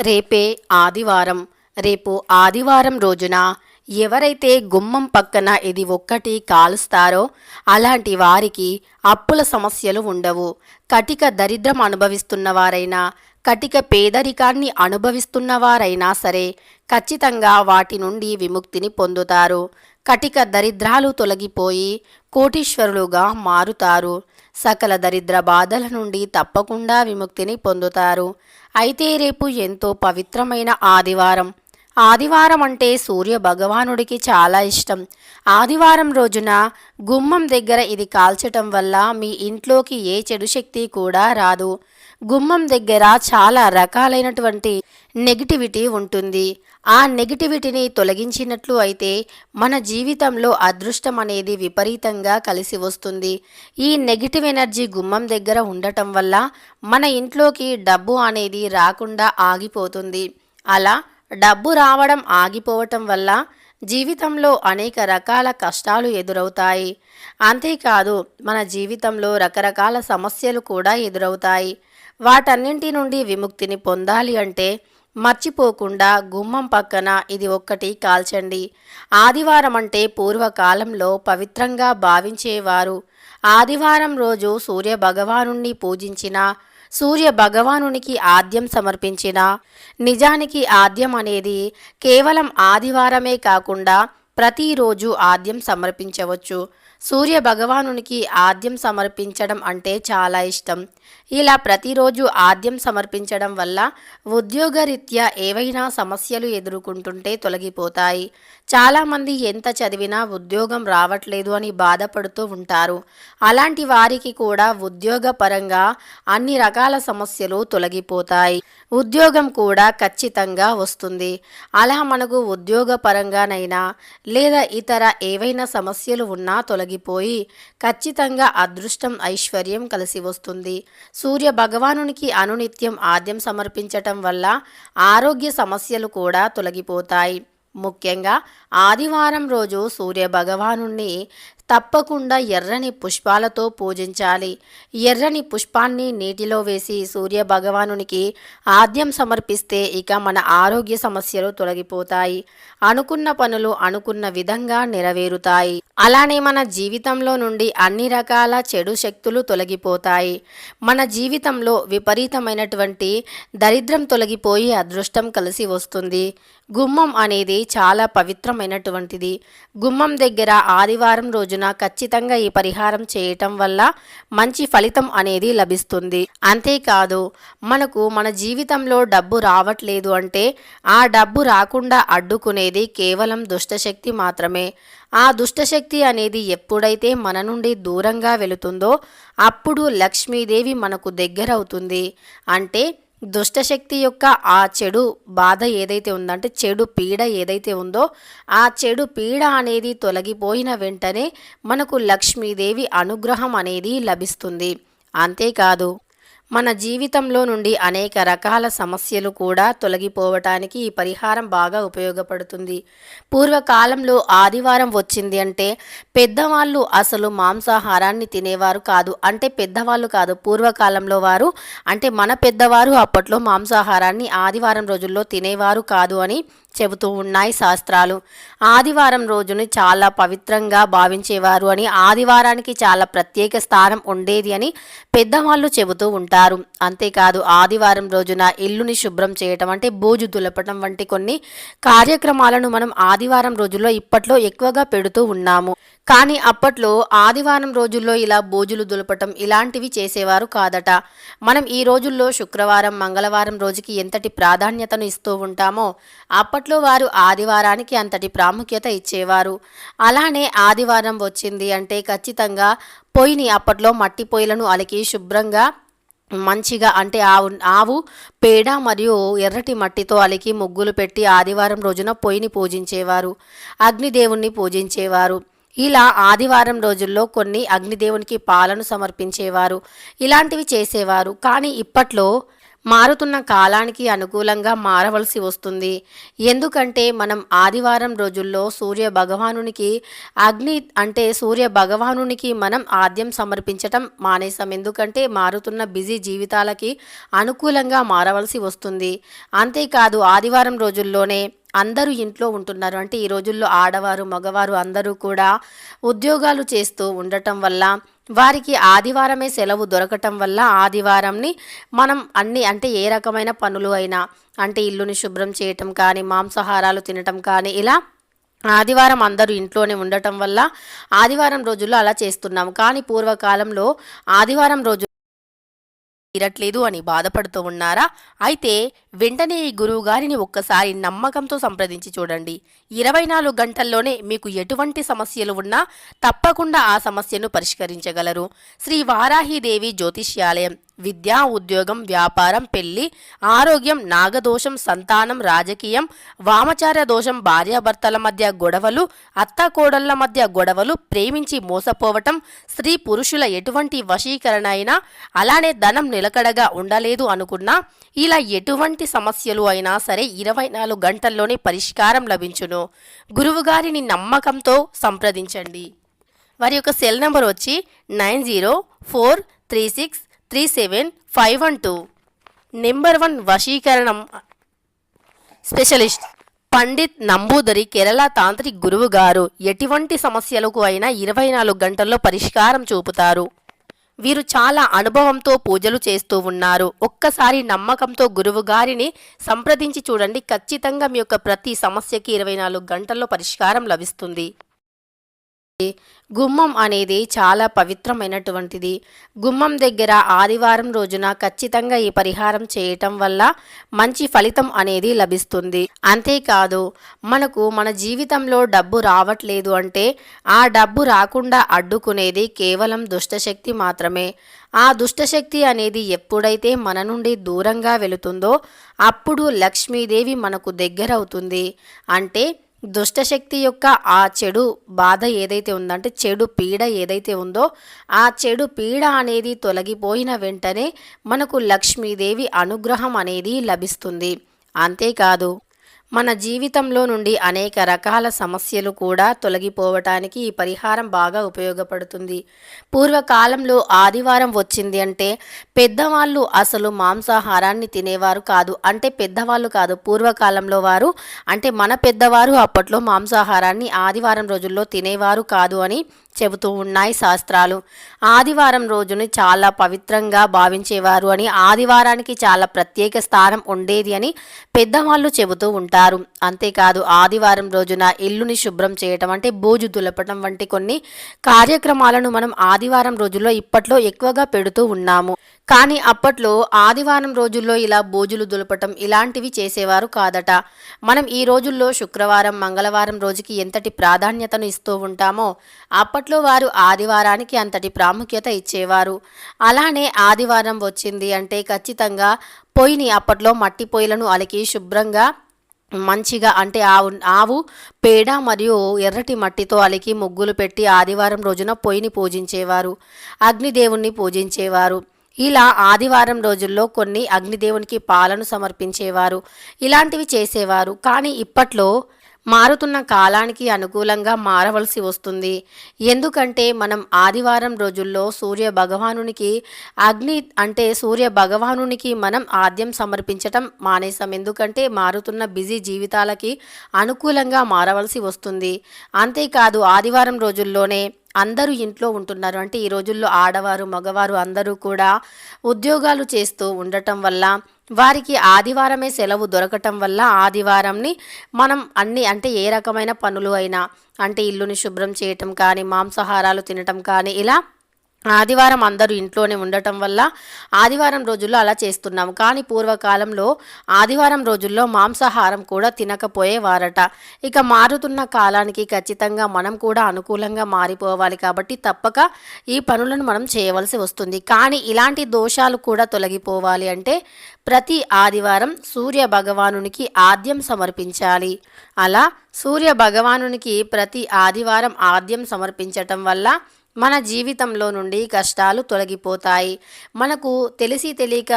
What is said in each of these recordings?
రేపే ఆదివారం. రేపు ఆదివారం రోజున ఎవరైతే గుమ్మం పక్కన ఇది ఒక్కటి కాలుస్తారో అలాంటి వారికి అప్పుల సమస్యలు ఉండవు. కటిక దరిద్రం అనుభవిస్తున్న వారైనా కటిక పేదరికాన్ని అనుభవిస్తున్న వారైనా సరే ఖచ్చితంగా వాటి నుండి విముక్తిని పొందుతారు. కటిక దరిద్రాలు తొలగిపోయి కోటీశ్వరులుగా మారుతారు. సకల దరిద్ర బాధల నుండి తప్పకుండా విముక్తిని పొందుతారు. అయితే రేపు ఎంతో పవిత్రమైన ఆదివారం. ఆదివారం అంటే సూర్య భగవానుడికి చాలా ఇష్టం. ఆదివారం రోజున గుమ్మం దగ్గర ఇది కాల్చటం వల్ల మీ ఇంట్లోకి ఏ చెడు శక్తి కూడా రాదు. గుమ్మం దగ్గర చాలా రకాలైనటువంటి నెగిటివిటీ ఉంటుంది. ఆ నెగిటివిటీని తొలగించినట్లు అయితే మన జీవితంలో అదృష్టం అనేది విపరీతంగా కలిసి వస్తుంది. ఈ నెగిటివ్ ఎనర్జీ గుమ్మం దగ్గర ఉండటం వల్ల మన ఇంట్లోకి డబ్బు అనేది రాకుండా ఆగిపోతుంది. అలా డబ్బు రావడం ఆగిపోవటం వల్ల జీవితంలో అనేక రకాల కష్టాలు ఎదురవుతాయి. అంతేకాదు మన జీవితంలో రకరకాల సమస్యలు కూడా ఎదురవుతాయి. వాటన్నింటి నుండి విముక్తిని పొందాలి అంటే మర్చిపోకుండా గుమ్మం పక్కన ఇది ఒక్కటి కాల్చండి. ఆదివారం అంటే పూర్వకాలంలో పవిత్రంగా భావించేవారు. ఆదివారం రోజు సూర్య భగవానుణ్ణి పూజించిన సూర్య భగవానునికి ఆద్యం సమర్పించిన నిజానికి ఆద్యం అనేది కేవలం ఆదివారమే కాకుండా ప్రతిరోజు ఆద్యం సమర్పించవచ్చు. సూర్య భగవానునికి ఆద్యం సమర్పించడం అంటే చాలా ఇష్టం. ఇలా ప్రతిరోజు ఆద్యం సమర్పించడం వల్ల ఉద్యోగరీత్యా ఏవైనా సమస్యలు ఎదుర్కొంటుంటే తొలగిపోతాయి. చాలామంది ఎంత చదివినా ఉద్యోగం రావట్లేదు అని బాధపడుతూ ఉంటారు. అలాంటి వారికి కూడా ఉద్యోగపరంగా అన్ని రకాల సమస్యలు తొలగిపోతాయి. ఉద్యోగం కూడా ఖచ్చితంగా వస్తుంది. అలా మనకు ఉద్యోగపరంగానైనా లేదా ఇతర ఏవైనా సమస్యలు ఉన్నా తొలగి తొలగిపోయి ఖచ్చితంగా అదృష్టం ఐశ్వర్యం కలిసి వస్తుంది. సూర్య భగవానునికి అనునిత్యం ఆద్యం సమర్పించటం వల్ల ఆరోగ్య సమస్యలు కూడా తొలగిపోతాయి. ముఖ్యంగా ఆదివారం రోజు సూర్య భగవానుణ్ణి తప్పకుండా ఎర్రని పుష్పాలతో పూజించాలి. ఎర్రని పుష్పాన్ని నీటిలో వేసి సూర్య భగవానునికి ఆద్యం సమర్పిస్తే ఇక మన ఆరోగ్య సమస్యలు తొలగిపోతాయి. అనుకున్న పనులు అనుకున్న విధంగా నెరవేరుతాయి. అలానే మన జీవితంలో నుండి అన్ని రకాల చెడు శక్తులు తొలగిపోతాయి. మన జీవితంలో విపరీతమైనటువంటి దరిద్రం తొలగిపోయి అదృష్టం కలిసి వస్తుంది. గుమ్మం అనేది చాలా పవిత్రమైనటువంటిది. గుమ్మం దగ్గర ఆదివారం రోజున ఖచ్చితంగా ఈ పరిహారం చేయటం వల్ల మంచి ఫలితం అనేది లభిస్తుంది. అంతేకాదు మనకు మన జీవితంలో డబ్బు రావట్లేదు అంటే ఆ డబ్బు రాకుండా అడ్డుకునేది కేవలం దుష్టశక్తి మాత్రమే. ఆ దుష్టశక్తి అనేది ఎప్పుడైతే మన నుండి దూరంగా వెళుతుందో అప్పుడు లక్ష్మీదేవి మనకు దగ్గరవుతుంది. అంటే దుష్టశక్తి యొక్క ఆ చెడు బాధ ఏదైతే ఉందంటే చెడు పీడ ఏదైతే ఉందో ఆ చెడు పీడ అనేది తొలగిపోయిన వెంటనే మనకు లక్ష్మీదేవి అనుగ్రహం అనేది లభిస్తుంది. అంతేకాదు మన జీవితంలో నుండి అనేక రకాల సమస్యలు కూడా తొలగిపోవటానికి ఈ పరిహారం బాగా ఉపయోగపడుతుంది. పూర్వకాలంలో ఆదివారం వచ్చింది అంటే పెద్దవాళ్ళు అసలు మాంసాహారాన్ని తినేవారు కాదు. అంటే పెద్దవాళ్ళు కాదు పూర్వకాలంలో వారు అంటే మన పెద్దవారు అప్పట్లో మాంసాహారాన్ని ఆదివారం రోజుల్లో తినేవారు కాదు అని చెబుతూ ఉన్నాయి శాస్త్రాలు. ఆదివారం రోజుని చాలా పవిత్రంగా భావించేవారు అని ఆదివారానికి చాలా ప్రత్యేక స్థానం ఉండేది అని పెద్దవాళ్ళు చెబుతూ ఉంటారు. అంతేకాదు ఆదివారం రోజున ఇల్లుని శుభ్రం చేయటం అంటే బోజు దులపటం వంటి కొన్ని కార్యక్రమాలను మనం ఆదివారం రోజుల్లో ఇప్పట్లో ఎక్కువగా పెడుతూ ఉన్నాము. కానీ అప్పట్లో ఆదివారం రోజుల్లో ఇలా బోజులు దులపటం ఇలాంటివి చేసేవారు కాదట. మనం ఈ రోజుల్లో శుక్రవారం మంగళవారం రోజుకి ఎంతటి ప్రాధాన్యతను ఇస్తూ ఉంటామో అప్పట్లో వారు ఆదివారానికి అంతటి ప్రాముఖ్యత ఇచ్చేవారు. అలానే ఆదివారం వచ్చింది అంటే ఖచ్చితంగా పొయ్యిని అప్పట్లో మట్టి పొయ్యిలను అలికి శుభ్రంగా మంచిగా అంటే ఆవు ఆవు పేడ మరియు ఎర్రటి మట్టితో అలికి ముగ్గులు పెట్టి ఆదివారం రోజున పొయ్యిని పూజించేవారు. అగ్నిదేవుణ్ణి పూజించేవారు. ఇలా ఆదివారం రోజుల్లో కొన్ని అగ్నిదేవునికి పాలను సమర్పించేవారు ఇలాంటివి చేసేవారు. కానీ ఇప్పట్లో మారుతున్న కాలానికి అనుకూలంగా మారవలసి వస్తుంది. ఎందుకంటే మనం ఆదివారం రోజుల్లో సూర్య భగవానునికి అగ్ని అంటే సూర్య భగవానునికి మనం ఆద్యం సమర్పించటం మానేసాం ఎందుకంటే మారుతున్న బిజీ జీవితాలకి అనుకూలంగా మారవలసి వస్తుంది. అంతేకాదు ఆదివారం రోజుల్లోనే అందరూ ఇంట్లో ఉంటున్నారు. అంటే ఈ రోజుల్లో ఆడవారు మగవారు అందరూ కూడా ఉద్యోగాలు చేస్తూ ఉండటం వల్ల వారికి ఆదివారమే సెలవు దొరకటం వల్ల ఆదివారంని మనం అన్ని అంటే ఏ రకమైన పనులు అయినా అంటే ఇల్లుని శుభ్రం చేయటం కానీ మాంసాహారాలు తినటం కానీ ఇలా ఆదివారం అందరూ ఇంట్లోనే ఉండటం వల్ల ఆదివారం రోజుల్లో అలా చేస్తున్నాము. కానీ పూర్వకాలంలో ఆదివారం రోజు తీరట్లేదు అని బాధపడుతూ ఉన్నారా? అయితే వెంటనే ఈ గురువు గారిని ఒక్కసారి నమ్మకంతో సంప్రదించి చూడండి. ఇరవై నాలుగు గంటల్లోనే మీకు ఎటువంటి సమస్యలు ఉన్నా తప్పకుండా ఆ సమస్యను పరిష్కరించగలరు. శ్రీ వారాహిదేవి జ్యోతిష్యాలయం. విద్య ఉద్యోగం వ్యాపారం పెళ్ళి ఆరోగ్యం నాగదోషం సంతానం రాజకీయం వామచార్య దోషం భార్యాభర్తల మధ్య గొడవలు అత్తాకోడళ్ళ మధ్య గొడవలు ప్రేమించి మోసపోవటం స్త్రీ పురుషుల ఎటువంటి వశీకరణ అయినా అలానే ధనం నిలకడగా ఉండలేదు అనుకున్నా ఇలా ఎటువంటి సమస్యలు అయినా సరే ఇరవై నాలుగు గంటల్లోనే పరిష్కారం లభించును. గురువుగారిని నమ్మకంతో సంప్రదించండి. వారి యొక్క సెల్ నెంబర్ వచ్చి nine zero four three six three seven five one two. Number one వశీకరణం స్పెషలిస్ట్. పండిత్ నంబూదరి కేరళ తాంత్రిక్ గురువు గారు ఎటువంటి సమస్యలకు అయినా ఇరవై నాలుగు గంటల్లో పరిష్కారం చూపుతారు. వీరు చాలా అనుభవంతో పూజలు చేస్తూ ఉన్నారు. ఒక్కసారి నమ్మకంతో గురువు గారిని సంప్రదించి చూడండి. ఖచ్చితంగా మీ యొక్క ప్రతి సమస్యకి ఇరవై నాలుగు గంటల్లో పరిష్కారం లభిస్తుంది. గుమ్మం అనేది చాలా పవిత్రమైనటువంటిది. గుమ్మం దగ్గర ఆదివారం రోజున ఖచ్చితంగా ఈ పరిహారం చేయటం వల్ల మంచి ఫలితం అనేది లభిస్తుంది. అంతేకాదు మనకు మన జీవితంలో డబ్బు రావట్లేదు అంటే ఆ డబ్బు రాకుండా అడ్డుకునేది కేవలం దుష్టశక్తి మాత్రమే. ఆ దుష్టశక్తి అనేది ఎప్పుడైతే మన నుండి దూరంగా వెళుతుందో అప్పుడు లక్ష్మీదేవి మనకు దగ్గరవుతుంది. అంటే దుష్టశక్తి యొక్క ఆ చెడు బాధ ఏదైతే ఉందో అంటే చెడు పీడ ఏదైతే ఉందో ఆ చెడు పీడ అనేది తొలగిపోయిన వెంటనే మనకు లక్ష్మీదేవి అనుగ్రహం అనేది లభిస్తుంది. అంతేకాదు మన జీవితంలో నుండి అనేక రకాల సమస్యలు కూడా తొలగిపోవటానికి ఈ పరిహారం బాగా ఉపయోగపడుతుంది. పూర్వకాలంలో ఆదివారం వచ్చింది అంటే పెద్దవాళ్ళు అసలు మాంసాహారాన్ని తినేవారు కాదు. అంటే పెద్దవాళ్ళు కాదు పూర్వకాలంలో వారు అంటే మన పెద్దవారు అప్పట్లో మాంసాహారాన్ని ఆదివారం రోజుల్లో తినేవారు కాదు అని చెబుతూ ఉన్నాయి శాస్త్రాలు. ఆదివారం రోజుని చాలా పవిత్రంగా భావించేవారు అని ఆదివారానికి చాలా ప్రత్యేక స్థానం ఉండేది అని పెద్దవాళ్ళు చెబుతూ ఉంటారు. అంతేకాదు ఆదివారం రోజున ఇల్లుని శుభ్రం చేయటం అంటే బోజు దులపటం వంటి కొన్ని కార్యక్రమాలను మనం ఆదివారం రోజుల్లో ఇప్పట్లో ఎక్కువగా పెడుతూ ఉన్నాము. కానీ అప్పట్లో ఆదివారం రోజుల్లో ఇలా బోజులు దులపటం ఇలాంటివి చేసేవారు కాదట. మనం ఈ రోజుల్లో శుక్రవారం మంగళవారం రోజుకి ఎంతటి ప్రాధాన్యతను ఇస్తూ ఉంటామో అప్పట్లో వారు ఆదివారానికి అంతటి ప్రాముఖ్యత ఇచ్చేవారు. అలానే ఆదివారం వచ్చింది అంటే ఖచ్చితంగా పొయ్యిని అప్పట్లో మట్టి పొయ్యిలను అలికి శుభ్రంగా మంచిగా అంటే ఆవు ఆవు పేడ మరియు ఎర్రటి మట్టితో అలికి ముగ్గులు పెట్టి ఆదివారం రోజున పొయ్యిని పూజించేవారు. అగ్నిదేవుణ్ణి పూజించేవారు. ఇలా ఆదివారం రోజుల్లో కొన్ని అగ్నిదేవునికి పాలను సమర్పించేవారు. ఇలాంటివి చేసేవారు. కానీ ఇప్పట్లో మారుతున్న కాలానికి అనుకూలంగా మారవలసి వస్తుంది. ఎందుకంటే మనం ఆదివారం రోజుల్లో సూర్య భగవానునికి అగ్ని అంటే సూర్య భగవానునికి మనం ఆద్యం సమర్పించటం మానేసాం ఎందుకంటే మారుతున్న బిజీ జీవితాలకి అనుకూలంగా మారవలసి వస్తుంది. అంతేకాదు ఆదివారం రోజుల్లోనే అందరూ ఇంట్లో ఉంటున్నారు. అంటే ఈ రోజుల్లో ఆడవారు మగవారు అందరూ కూడా ఉద్యోగాలు చేస్తూ ఉండటం వల్ల వారికి ఆదివారమే సెలవు దొరకటం వల్ల ఆదివారంని మనం అన్ని అంటే ఏ రకమైన పనులు అయినా అంటే ఇల్లుని శుభ్రం చేయటం కానీ మాంసాహారాలు తినటం కానీ ఇలా ఆదివారం అందరూ ఇంట్లోనే ఉండటం వల్ల ఆదివారం రోజుల్లో అలా చేస్తున్నాం కానీ పూర్వకాలంలో ఆదివారం రోజుల్లో మాంసాహారం కూడా తినకపోయేవారట. ఇక మారుతున్న కాలానికి ఖచ్చితంగా మనం కూడా అనుకూలంగా మారిపోవాలి కాబట్టి తప్పక ఈ పనులను మనం చేయవలసి వస్తుంది. కానీ ఇలాంటి దోషాలు కూడా తొలగిపోవాలి అంటే ప్రతి ఆదివారం సూర్య భగవానునికి ఆద్యం సమర్పించాలి. అలా సూర్య భగవానునికి ప్రతి ఆదివారం ఆద్యం సమర్పించటం వల్ల మన జీవితంలో నుండి కష్టాలు తొలగిపోతాయి. మనకు తెలిసి తెలియక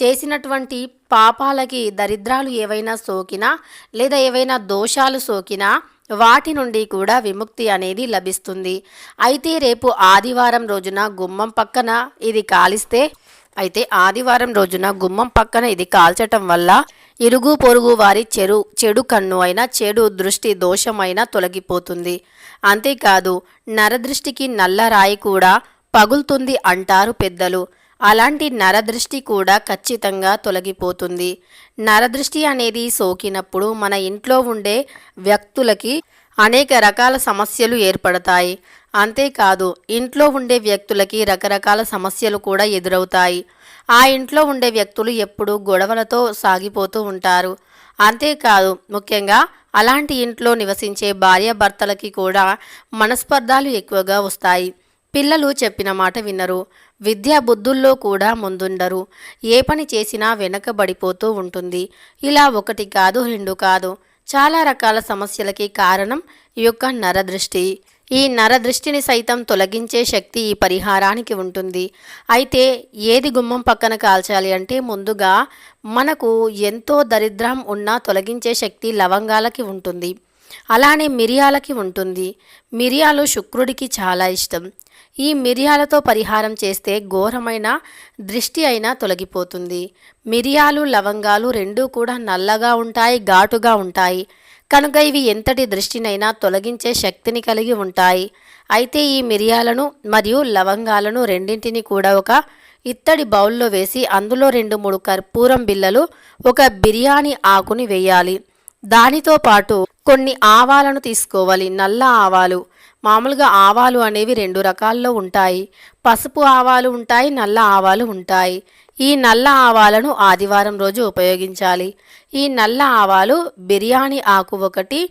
చేసినటువంటి పాపాలకి దరిద్రాలు ఏవైనా సోకినా లేదా ఏవైనా దోషాలు సోకినా వాటి నుండి కూడా విముక్తి అనేది లభిస్తుంది. అయితే రేపు ఆదివారం రోజున గుమ్మం పక్కన ఇది కాలిస్తే అయితే ఆదివారం రోజున గుమ్మం పక్కన ఇది కాల్చటం వల్ల ఇరుగు పొరుగు వారి చెడు చెడు కన్ను అయినా చెడు దృష్టి దోషమైనా తొలగిపోతుంది. అంతేకాదు నరదృష్టికి నల్ల రాయి కూడా పగులుతుంది అంటారు పెద్దలు. అలాంటి నరదృష్టి కూడా ఖచ్చితంగా తొలగిపోతుంది. నరదృష్టి అనేది సోకినప్పుడు మన ఇంట్లో ఉండే వ్యక్తులకి అనేక రకాల సమస్యలు ఏర్పడతాయి. అంతేకాదు ఇంట్లో ఉండే వ్యక్తులకి రకరకాల సమస్యలు కూడా ఎదురవుతాయి. ఆ ఇంట్లో ఉండే వ్యక్తులు ఎప్పుడూ గొడవలతో సాగిపోతూ ఉంటారు. అంతేకాదు ముఖ్యంగా అలాంటి ఇంట్లో నివసించే భార్యాభర్తలకి కూడా మనస్పర్ధాలు ఎక్కువగా వస్తాయి. పిల్లలు చెప్పిన మాట వినరు. విద్యా బుద్ధుల్లో కూడా ముందుండరు. ఏ పని చేసినా వెనకబడిపోతూ ఉంటుంది. ఇలా ఒకటి కాదు రెండు కాదు. చాలా రకాల సమస్యలకి కారణం ఈ యొక్క నరదృష్టి. ఈ నరదృష్టిని సైతం తొలగించే శక్తి ఈ పరిహారానికి ఉంటుంది. అయితే ఏది గుమ్మం పక్కన కాల్చాలి అంటే ముందుగా మనకు ఎంతో దరిద్రం ఉన్నా తొలగించే శక్తి లవంగాలకి ఉంటుంది. అలానే మిరియాలకి ఉంటుంది. మిరియాలు శుక్రుడికి చాలా ఇష్టం. ఈ మిరియాలతో పరిహారం చేస్తే ఘోరమైన దృష్టి అయినా తొలగిపోతుంది. మిరియాలు లవంగాలు రెండూ కూడా నల్లగా ఉంటాయి ఘాటుగా ఉంటాయి. కనుక ఇవి ఎంతటి దృష్టినైనా తొలగించే శక్తిని కలిగి ఉంటాయి. అయితే ఈ మిరియాలను మరియు లవంగాలను రెండింటిని కూడా ఒక ఇత్తడి బౌల్లో వేసి అందులో రెండు మూడు కర్పూరం బిళ్ళలు ఒక బిర్యానీ ఆకుని వేయాలి. దానితో పాటు కొన్ని ఆవాలను తీసుకోవాలి. నల్ల ఆవాలు. మామూలుగా ఆవాలు అనేవి రెండు రకాల్లో ఉంటాయి. పసుపు ఆవాలు ఉంటాయి నల్ల ఆవాలు ఉంటాయి. ఈ నల్ల ఆవాలను ఆదివారం రోజు ఉపయోగించాలి. ఈ నల్ల ఆవాలు బిర్యానీ ఆకు ఒకటి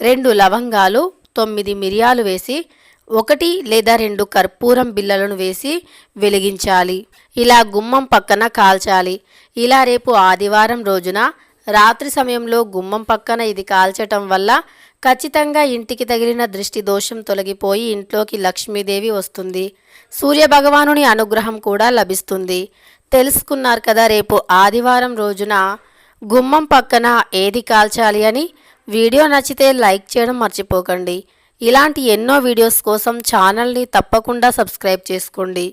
రెండు లవంగాలు తొమ్మిది మిరియాలు వేసి ఒకటి లేదా రెండు కర్పూరం బిళ్ళలను వేసి వెలిగించాలి. ఇలా గుమ్మం పక్కన కాల్చాలి. ఇలా రేపు ఆదివారం రోజున రాత్రి సమయంలో గుమ్మం పక్కన ఇది కాల్చటం వల్ల ఖచ్చితంగా ఇంటికి తగిలిన దృష్టి దోషం తొలగిపోయి ఇంట్లోకి లక్ష్మీదేవి వస్తుంది. సూర్య భగవానుని అనుగ్రహం కూడా లభిస్తుంది. తెలుసుకున్నారు కదా రేపు ఆదివారం రోజున గుమ్మం పక్కన ఏది కాల్చాలి అని? వీడియో నచ్చితే లైక్ చేయడం మర్చిపోకండి. ఇలాంటి ఎన్నో వీడియోస్ కోసం ఛానల్ని తప్పకుండా సబ్స్క్రైబ్ చేసుకోండి.